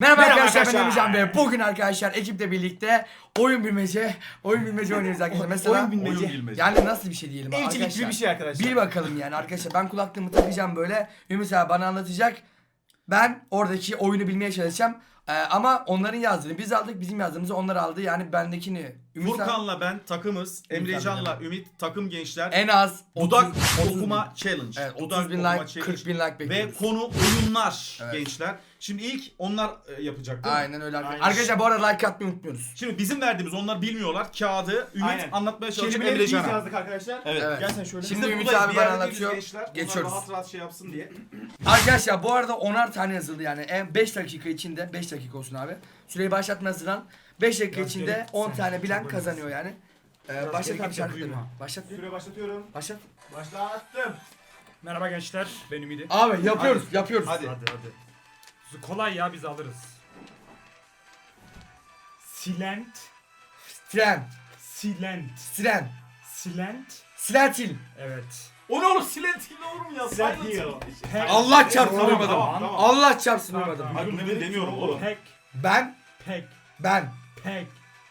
Merhaba, Merhaba arkadaşlar, ben arkadaşlar. Emircan ve bugün arkadaşlar ekiple birlikte oyun bilmece, oyun bilmece oynuyoruz arkadaşlar. Mesela Oyun bilmece. Yani nasıl bir şey diyelim Evcilik gibi arkadaşlar. bir şey arkadaşlar. Bil bakalım yani arkadaşlar ben kulaklığımı takacağım böyle. Ümit abi bana anlatacak. Ben oradaki oyunu bilmeye çalışacağım. Ee, ama onların yazdığını biz aldık, bizim yazdığımızı onlar aldı. Yani bendekini Ümit Furkan'la ben takımız. Emrecan'la. Ümit takım gençler. en az Dudak 30 30 bin. okuma challenge. Evet, Dudak 30 bin okuma like, challenge. 40 bin like Ve bekliyoruz. konu oyunlar Evet. gençler. Şimdi ilk onlar e, yapacak değil mi? Aynen öyle arkadaşlar. Aynen. Arkadaşlar bu arada like atmayı unutmuyoruz. Şimdi bizim verdiğimiz onlar bilmiyorlar. Kağıdı Ümit Aynen. anlatmaya çalışacak Kelimeleri biz Emrecan'a. yazdık arkadaşlar. Evet. Evet. Gel sen şöyle. Şimdi Ümit buradayız, abi bir bana yerde anlatıyor. gençler. Onlar Geçiyoruz. rahat rahat şey yapsın diye. Arkadaşlar bu arada 10'ar tane yazıldı yani. En 5 dakika içinde 5 dakika olsun abi. Süreyi başlatma hazırlan. 5 dakika içinde gerek 10 sen tane bilen kazanıyor yani. Ee, başlat abi şarkıları. duyma. Başlat bir. Süre başlatıyorum. Başlat. Başlattım. Merhaba gençler, ben Ümidi. Abi yapıyoruz, yapıyoruz. Hadi. Hadi hadi. Kolay ya biz alırız. Silent, Tren, silent, siren, silent. silentil. Evet. O ne oğlum Silent Hill ne olur mu ya? Silent Hill. Allah çarpsın Tamam, duymadım. tamam, tamam. Allah çarpsın duymadım. bunu demiyorum oğlum. pek, Ben, pek, ben, pek,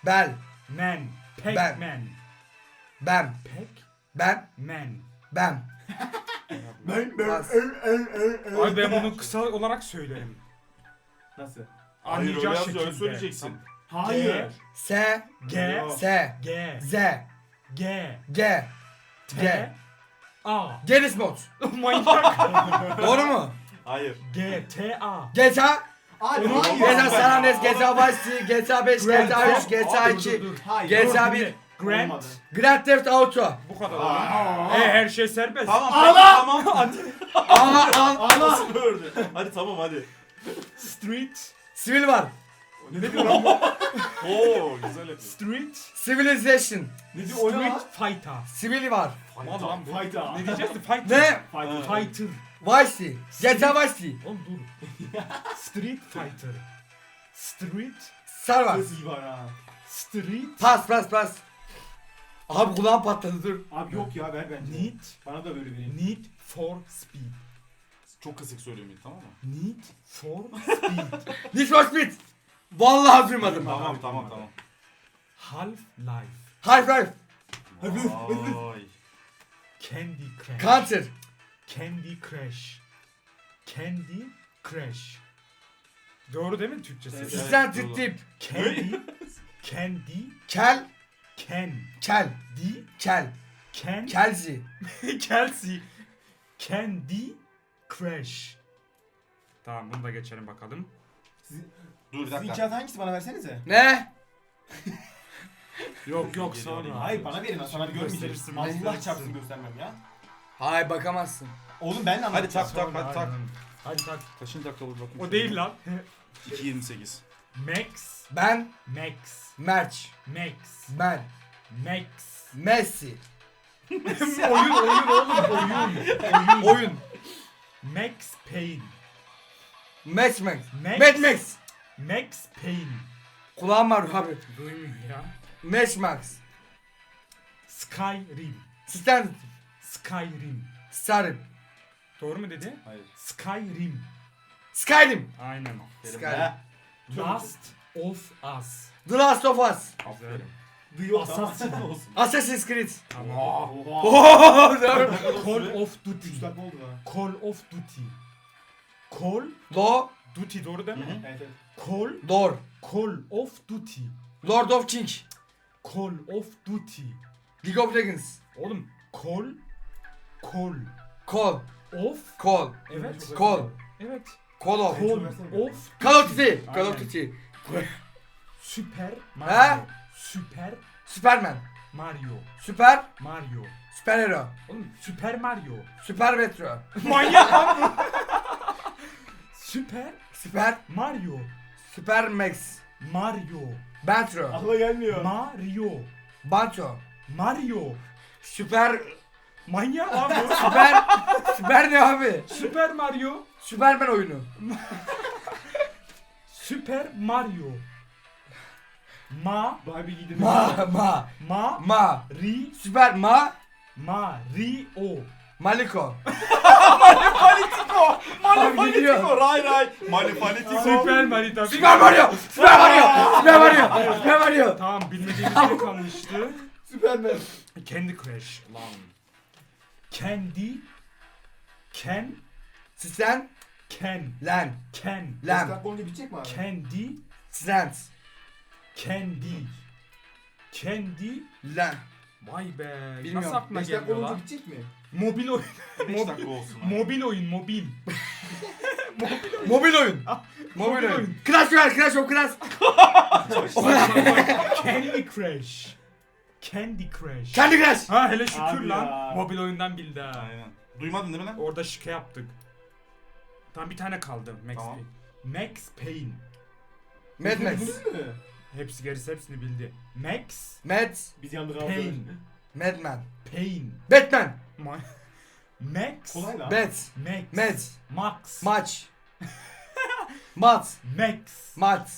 bel, man, pek, Ben. man, ben, pek, ben, man. ben. Ben Bas. Abi ben bunu kısa olarak söylerim. Nasıl? Hayır öyle yaz şekilde. öyle söyleyeceksin. Hayır. S, G, S, G, Z, G, G, T, G. A. Genis mod. Manyak. Doğru mu? Hayır. G, T, A. GTA, Onu- hayır. GTA San Andreas, GTA Vice City, GTA 5, Grand GTA 3, Theft- GTA Abi, dur, 2, dur, dur. Hayır. GTA Dur, 1, dinle. Grand. Olmadı. Grand Theft Auto. Bu kadar Aa. E, her şey serbest. Tamam Ana! tamam. Ana, an, Ana. Nasıl ördü? Hadi tamam hadi. Street. Civil War, Ne diyor lan bu? Oo güzel yapıyor. Street. Civilization, Ne diyor o ne lan? Street Fighter. Civil War, Mal lan. Fighter. Ne diyeceğiz Fighter. ne? Fighter. Fighter. Vice City, GTA Vice City, Oğlum dur. Street Fighter. Street. Star Wars, Ses iyi var ha. Street. pas pas pas. Abi kulağım patladı dur. Abi yok ya ver bence. Need. Bana da böyle verin. Need for Speed. Çok kısık söylüyorum tamam mı? Need for Speed. Need for Speed. Vallahi duymadım. Tamam tamam tamam. Half-Life. High Five, Vay. Candy Crush. Counter, Candy Crush. Candy Crush. Doğru değil mi Türkçesi? Evet. Sistem doğru. Tip, Candy. Candy. Kel, Can. Kel, Di. Kel, Can. Kelzi. Kelsey. Candy Crush. Tamam bunu da geçelim bakalım. Dur bir Sizin dakika. kağıt hangisi bana versenize. Ne? Yok yok Geliyor, sonra. Hayır bana verin sana bir görmeyeceğim. Gösterirsin, Allah gösterirsin. çarpsın göstermem ya. Hayır bakamazsın. Oğlum ben de Hadi anlatacağım. tak tak hadi tak. Hadi tak. Kaçıncı dakika olur bakayım. O değil lan. 2.28. Max. Ben, Max. Merch, Max. ben, Max. Messi. oyun oyun oğlum oyun. Oyun. Oyun. Max Payne. Max Max. Max. Mad Max. Max Payne. Kulağım var abi. Duymuyor ya. Max Max. Skyrim. Stand. Skyrim. Starım. Doğru mu dedi? Hayır. Skyrim. Skyrim. Aynen. Skyrim. Last of Us. The Last of Us. Güzel. Duyuyor Assassin. olsun. Assassin's Creed. Tamam. Oha. Oh, doğru. Call of Duty. 3 dakika oldu bana. Call of Duty. Call Lo, Duty doğru değil mi? Evet evet. Call Lord. Call of Duty. Lord of King. Call of Duty. League of Legends. Oğlum Call Call Call. Of Call. Evet. Call. Evet. Call of. Call of Call of Duty. Call of. Duty. Super He? Mario. Super Superman. Mario. Süper. Mario. Süper Hero. Oğlum Super Mario. Süper Metro. Manyak lan bu. Super Süper. Mario. Süper Max. Mario. Bantro. Akla gelmiyor. Mario. Bancho. Mario. Süper. Manyak bu. Süper. Süper ne abi? Super Mario. Süperman oyunu. Super Mario. Ma Barbie giydim. Ma. Ma. ma Ma. ri Süper Ma. Mario. Maliko. Malefalitiko. Malefalitiko. Ray ray. Malefalitiko. Süper Mario. Süper Mario! Süper Mario! Süper Mario! Süper Mario! Tamam bilmediğimiz biri kalmıştı. Süpermen. Candy Crush. Lan. Candy. Can. Sen, Can. lan, Can. lan, Destek olunca bitecek mi abi? Candy. sen, Candy. Candy. lan. Vay be. Bilmiyorum. Nasıl aklına Destek gelmiyor olunca lan? bitecek mi? Mobil oyun. 5 dakika olsun. abi. Mobil oyun. Mobil. Mobil oyun. Ah, Mobil mobil oyun. oyun. Crash ver, Crash o Crash. Candy Crush. Candy Crush. Kendi Crash. Ha hele şükür Abi lan. ya. Mobil oyundan bildi ha. Aynen. Duymadın değil mi lan? Orada şike yaptık. Tam bir tane kaldı Max Tamam. Payne. Max Payne. Mad Max. Mi? Hepsi gerisi hepsini bildi. Max Mad, Biz yandık abi. Payne. Madman. Payne. Batman. Ma- Max. Kolay lan. Bat. Max. Mad. Max. Maç. Mat. Max. Mat.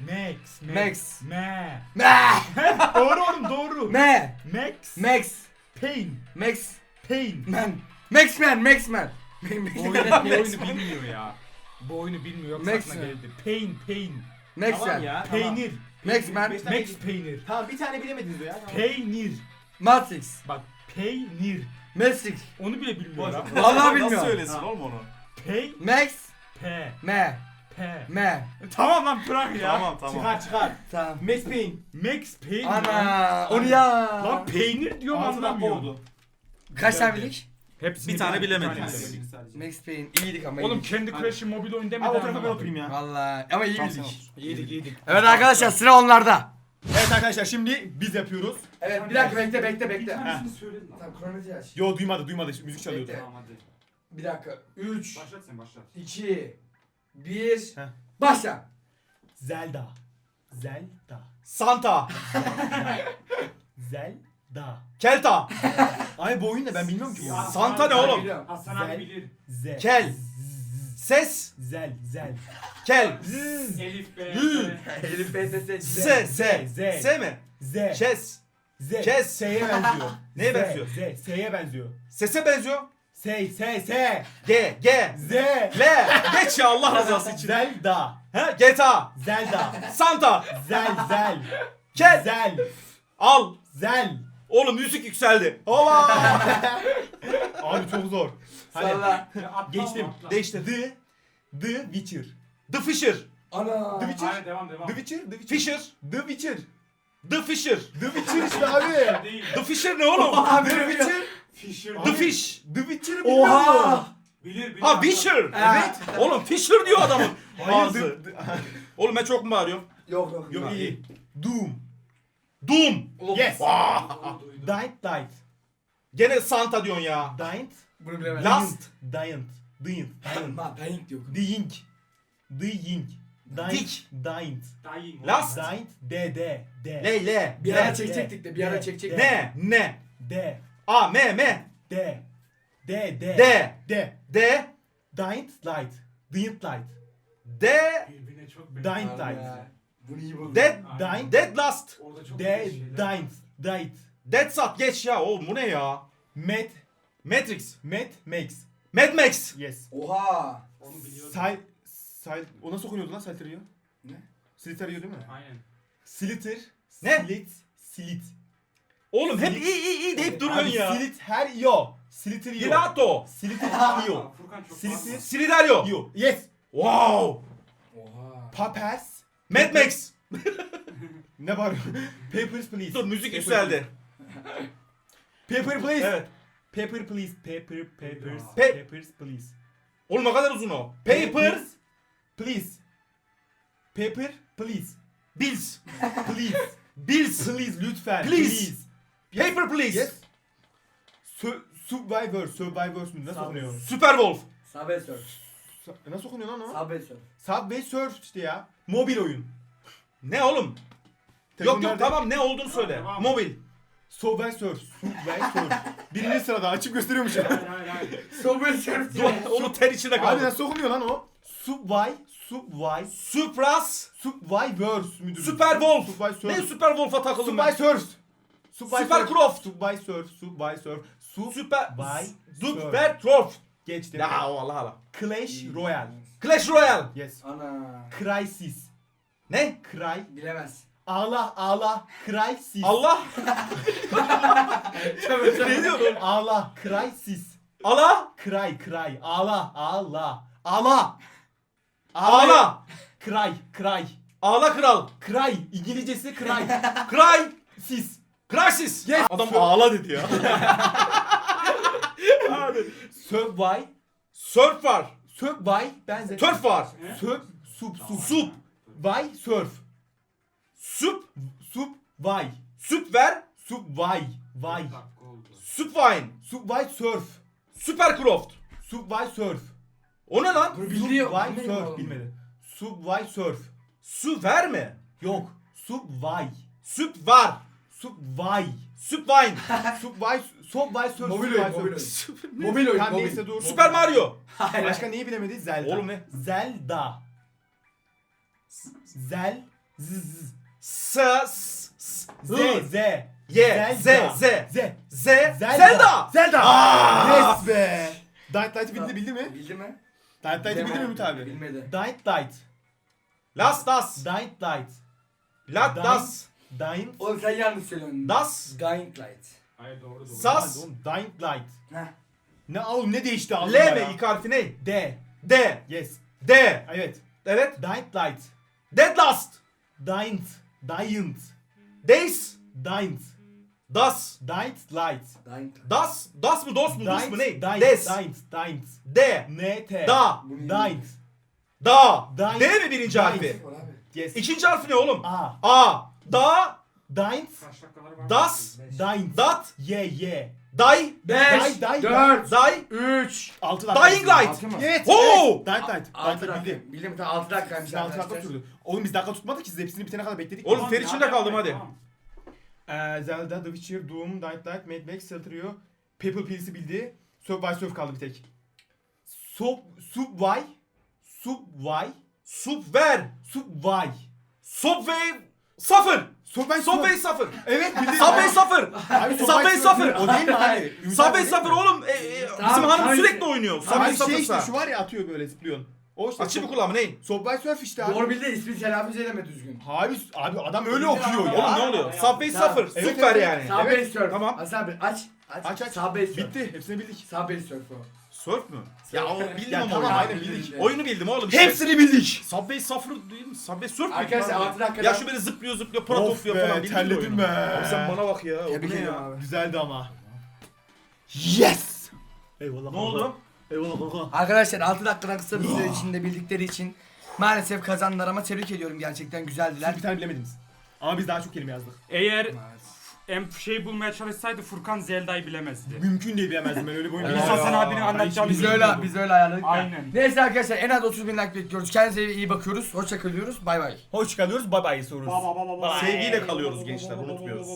Max. Max. Me. Me. doğru oğlum doğru. Me. Max. Max. Payne. Max. Payne. Man. Max Man. Max Man. Bu oyunu, bu oyunu bilmiyor ya. Bu oyunu bilmiyor. Yoksa Max aklına geldi. Pain, pain. Max Tamam Man. ya. tamam. Peynir. Max Man. Beş tane- Max peynir. Tamam bir tane bilemediniz ya. Tamam. Peynir. Matrix. Bak peynir. Matrix. Onu bile bilmiyor lan. Vallahi Nasıl bilmiyorum. söylesin Ha. oğlum onu? Pey, Max. P, Me. P. Me. Tamam lan bırak ya. Tamam tamam. Çıkar çıkar. Tamam. Max Payne. Max peynir. Ana. Onu ya. Lan peynir diyorum dakika anlamıyorum. oldu. Kaç tane bildik? Hepsini Bir tane bilemediniz. Max Payne. İyiydik ama Oğlum iyiydik. kendi Crush'ı mobil oyun demedi Abi o tarafa ben oturayım ya. Vallahi ama iyi Tamam, bildik. Yedik yedik. Evet arkadaşlar sıra onlarda. Evet arkadaşlar şimdi biz yapıyoruz. Evet bir dakika bekle bekle bekle. tanesini söyledin lan. Tamam kronometre aç. Yo duymadı duymadı müzik çalıyordu. Bekle. Tamam hadi. Bir dakika. 3, Başlat sen başlat. 2, 1. Heh. Başla. Zelda. Zelda. Santa. Zelda. Kelta. Ay bu oyun ne ben bilmiyorum ki bu oyunu. Santa ne oğlum? Biliyorum. Hasan Zel- abi bilir. Z. Kel. Ses. Zel. Zel. Kel. Elif B. Hı. Elif BTS. S. S. Z. S mi? Z. Kes. Z. Kes. S'ye benziyor. Neye Z, benziyor? Z. S'ye benziyor. Sese benziyor. S. S. S. G. G. Z. L. Geç ya Allah rızası için. Zelda. He? GTA. Zelda. Santa. Zel. Zel. Kel. Zel. Al. Zel. Oğlum müzik yükseldi. Hola. Abi çok zor. Hadi. Salla. Geçtim. Değişti. The. The Witcher. The Fisher. Ana. The Witcher. Hayır devam devam. The Witcher. The Witcher. Fisher. The Witcher. The Fisher. The Witcher işte abi. Değil. The Fisher ne oğlum? Abi The. Witcher. Fisher. The Fish. The Witcher'ı bilmiyor Oha. musun? Bilir bilir. Ha Fisher. Evet. Oğlum Fisher diyor adamın. Hayır. Ağzı. Oğlum ben çok mu bağırıyorum? Yok yok. yok iyi. Doom. Doom. Yes. Vaa. Died. Died. Gene Santa diyorsun ya. Died. Bunu bilemedim. Last. Died. Died. Died. Lan Dying yok. Dying. Dying. Died. Dying. Last. Died. D. D. D. Leyle. Bir ara çekecektik de bir ara çekecektik. Ne? Ne? D. A. M. M. D. D. D. D. D. D. Died. Light. Died. Light. D. Birbirine çok benziyor. Died. ya. Bunu iyi buldun. Dead. Dying. Dead last. Orada çok D. şeyler. Died. Died. Dead sat geç ya. Oğlum bu ne ya? Met. Matrix. Met. Makes. Mad Max. Yes. Oha. Onu biliyordum. Sil... Sil... O nasıl okunuyordu lan Silterio? Ne? Silterio değil mi? Aynen. Slither. Ne? Slit. Slit. Oğlum hep iyi iyi iyi deyip duruyorsun Abi ya. Slit her yo. Slither yo. Hilato. Slither yo. Furkan çok Silisi- fazla. Silidario. Yo. Yes. Wow. Oha. Papers. Mad Max. Ne var? Papers please. Dur müzik yükseldi. Paper please. Evet. Paper please. Paper papers. Pe- papers please. Oğlum ne kadar uzun o. Papers. Please. Paper please. Bills. Please. Bills. please lütfen. Please. Paper please. Yes. Su- Survivor. Survivor mu? Nasıl okunuyor? Super Wolf. Subway Surf. Sa- Nasıl okunuyor lan o? Subway Surf. Subway Surf işte ya. Mobil oyun. Ne oğlum? Yok yok tamam ne olduğunu söyle. Tamam. Mobil. Subway Surf. Subway Surf. Birinci sırada açıp gösteriyormuş ya. Hayır hayır hayır. Subway Surf diyor. Onu ter içinde Abi kaldı. nasıl okunuyor lan o? Subway. Subway. Supras. Subwayverse müdür? Super Wolf. Subway Surf. Ne Super Wolf'a takıldım Subway ben. Surf. Subway Super Surf. Croft. Subway Surf. Subway Surf. Su Super. Subway Super Wolf. Geçtim. Ya o Allah Allah. Clash Royale. Clash Royale. Yes. Ana. Crysis. Ne? Cry. Bilemez. Ağla ağla. Crysis. Allah. ne diyor? Ağla. Crysis. Allah. Cry cry. Ağla ağla. Ağla. Ağla. Cry cry. Ağla kral. Cry. İngilizcesi cry. Cry. Sis. Crisis. Yes. Adam ağla dedi ya. Subway. Surf var. Subway. Benzer. Turf var. Sub. Sup. Sup. Sup. Vay. Surf. Sup. Sup. Vay. Süp ver. Subway. Vay. Dakika oldu. Supvine. Subway surf. Supercroft. Subway surf. O ne lan? Biliyor. Subway bilmiyorum surf. Bilmedi. Subway surf. Su ver mi? Yok. Subway. Süp var. Subway. Supvine. Subway. Subway surf. Mobil Subway oyun, mobil oyun. Mobil oyun, Tamam mobil. neyse dur. Super Mario. Hayır. Başka neyi bilemedi? Zelda. Oğlum ne? Zelda. Zel. Z. S. Z. Z. Y. Z. Zelda. Z. Z. Z. Zelda. Zelda. Yes be. Dying Light'ı bildi, bildi mi? Bildi mi? Dying Light'ı bildi mi Ümit abi? Bilmedi. Dying Light. Las das. Dying Light. Lat das. Dying. Oğlum sen yanlış söylüyorsun. Das. Dying Light. Hayır doğru doğru. Sas. Oğlum, Dying Light. Heh. Ne oğlum ne değişti L ağzında mi? ya? İlk harfi ne? D. D. Yes. D. Evet. Evet. Dying Light. Dead last. Dying. Dying. Days. Dying. Das. Dying Light. Dying Light. Das. Das mı? Dos mu? Dus mu? Ne? Dying. Des. Dying. Dying. D. N T. Da. Dying. Da. Dying. D mi birinci harfi? Yes. İkinci harfi ne oğlum? A. A. Da. Var? Das. Dying. Dat. Y Y. Day. 5, Day, 4, Day. 3, 6 dakika. Dying Light. Altı mı? Evet. Oo! evet. Dying Light. 6 Dying Light bildi. dakika. Bildim tamam 6 dakikaymış Biz 6 dakika arkadaşlar. sürdü. Oğlum biz dakika tutmadık ki siz hepsini bitene kadar bekledik. Oğlum Tamam, ter içinde kaldım hadi. Ee, Zelda, The Witcher, Doom, Dying Light, Mad Max, Celtrio, People Pills'i bildi. Subway Surf kaldı bir tek. Sub, Subway, Subway, Sup ver. Subway. Subway. Sıfır. Subway Subway sıfır. Evet bildi. Subway sıfır. Abi sıfır. O değil mi abi? Ümit abi Subway değil oğlum. E, e, Tamam, bizim hanım tamam sürekli oynuyor. Abi Subway şey işte şu var ya atıyor böyle zıplıyorsun. O işte. Mı Sub- kulağımı neyin? Subway Surf işte abi. Doğru bildi ismini telaffuz edemedi düzgün. Abi, abi adam öyle okuyor ya. Oğlum ne oluyor? Tamam. sıfır. Evet, Süper evet. yani. Subway Surf. tamam. Hasan abi aç. Aç. Aç aç. Subway Surf. Bitti. Hepsini bildik. Subway Surf o. Surf mü? Ya o bildim Ya ama tamam, oyunu. aynen bildik. Oyunu bildim oğlum işte. bildik. Subway sıfır değil mi? Subway surf mü? Arkadaşlar, altı dakikadan- Ya şu böyle zıplıyor zıplıyor para Of topluyor be, falan. Bildim terledim oyunu. be. Abi sen bana bak ya. O Tebrik ne ediyorum ya? abi. Güzeldi ama. Yes. Eyvallah. Ne oldu? Eyvallah kanka. Arkadaşlar 6 dakikadan kısa bir süre içinde bildikleri için maalesef kazandılar ama tebrik ediyorum gerçekten güzeldiler. Siz bir tane bilemediniz. Ama biz daha çok kelime yazdık. Eğer em şey bulmaya çalışsaydı Furkan Zelda'yı bilemezdi. Mümkün değil bilemezdim ben öyle bir oyun. Bilemezdim. Hasan abinin anlatacağını Biz öyle bilmiyordum. biz öyle ayarladık. ya. Aynen. Neyse arkadaşlar en az 30 bin like bekliyoruz. Kendinize iyi bakıyoruz. Hoşça kalıyoruz. Bay bay. Hoş kalıyoruz. Bye bye soruyoruz. Baba baba baba. Sevgiyle kalıyoruz gençler unutmuyoruz.